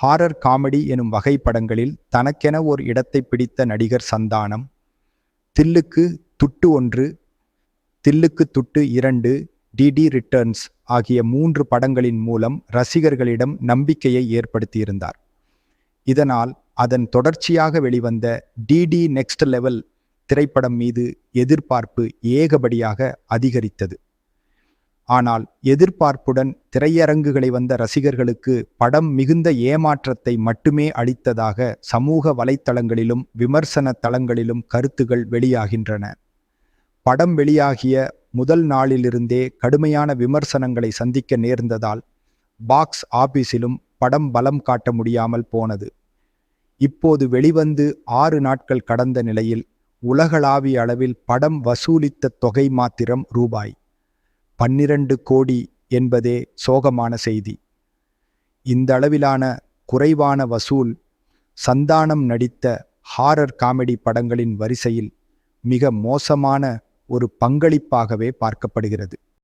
Horror comedy எனும் வகை படங்களில் தனக்கென ஓர் இடத்தை பிடித்த நடிகர் சந்தானம் தில்லுக்கு துட்டு ஒன்று தில்லுக்கு துட்டு இரண்டு டிடி ரிட்டர்ன்ஸ் ஆகிய மூன்று படங்களின் மூலம் ரசிகர்களிடம் நம்பிக்கையை ஏற்படுத்தியிருந்தார். இதனால் அதன் தொடர்ச்சியாக வெளிவந்த டிடி நெக்ஸ்ட் லெவல் திரைப்படம் மீது எதிர்பார்ப்பு ஏகபடியாக அதிகரித்தது. ஆனால் எதிர்பார்ப்புடன் திரையரங்குகளை வந்த ரசிகர்களுக்கு படம் மிகுந்த ஏமாற்றத்தை மட்டுமே அளித்ததாக சமூக வலைத்தளங்களிலும் விமர்சன தளங்களிலும் கருத்துகள் வெளியாகின்றன. படம் வெளியாகிய முதல் நாளிலிருந்தே கடுமையான விமர்சனங்களை சந்திக்க நேர்ந்ததால் பாக்ஸ் ஆபீஸிலும் படம் பலம் காட்ட முடியாமல் போனது. இப்போது வெளிவந்து ஆறு நாட்கள் கடந்த நிலையில் உலகளாவிய அளவில் படம் வசூலித்த தொகை மாத்திரம் ரூபாய். பன்னிரண்டு கோடி என்பதே சோகமான செய்தி. இந்த அளவிலான குறைவான வசூல் சந்தானம் நடித்த ஹாரர் காமெடி படங்களின் வரிசையில் மிக மோசமான ஒரு பங்களிப்பாகவே பார்க்கப்படுகிறது.